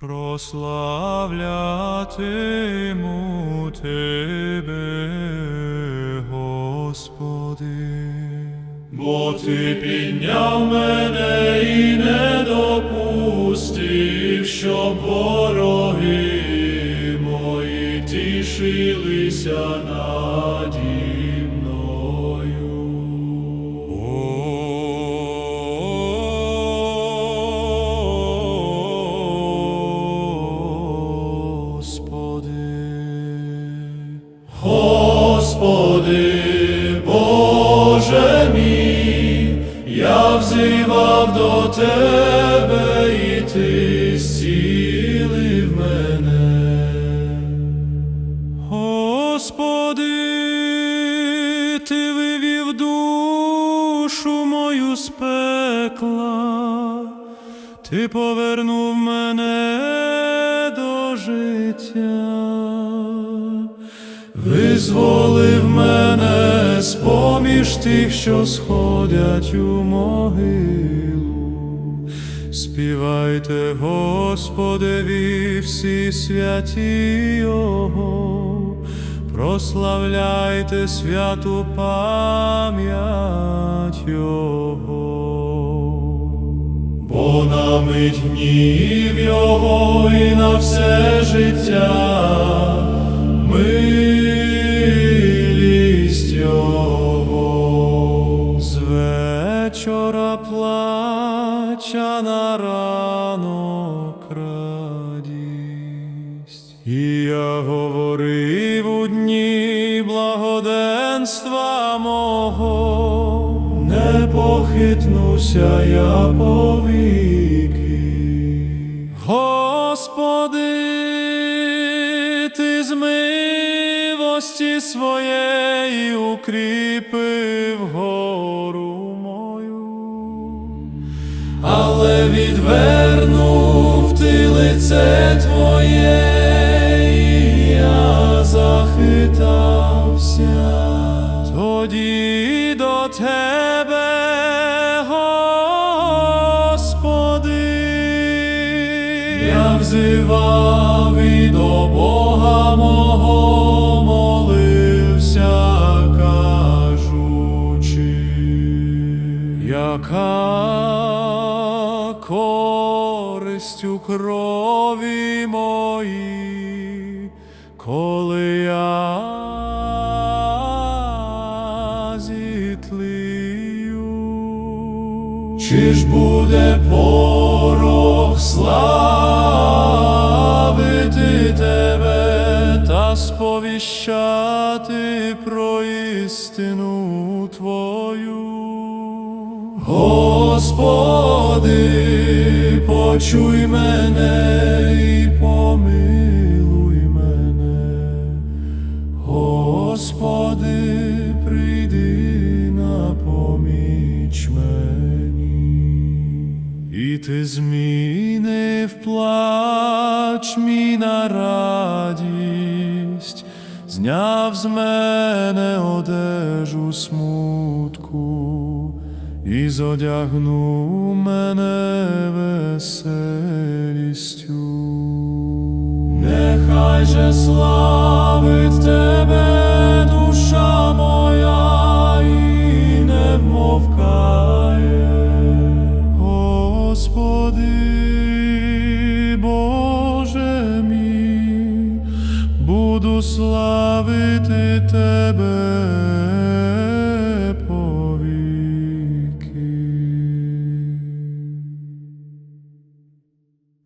прославлятиму Тебе, Господи. Бо Ти підняв мене і не допустив, щоб вороги мої тішилися наді взивав до Тебе, і Ти зцілив мене. Господи, Ти вивів душу мою з пекла, Ти повернув мене до життя, визволив мене з поміж тих, що сходять у могилу. Співайте Господеві всі святі Його, прославляйте святу пам'ять Його. Бо на мить гнів Його і на все життя милість ранок. І я говорив у дні благоденства мого, не похитнуся я повіки. Господи, ти з милості своєї укріпив гору мою але відвернув ти лице твоє, я захитався. Тоді до тебе, Господи, я взивав і до Бога мого молився, кажучи, яка користь у крові моїй, коли я зітлію, чи ж буде порох славити тебе та сповіщати про істину твою? Господи, почуй мене і помилуй мене. Господи, прийди на поміч мені. І ти змінив плач мій на радість, зняв з мене одежу смутку і зодягнув мене веселістю. Нехай же славить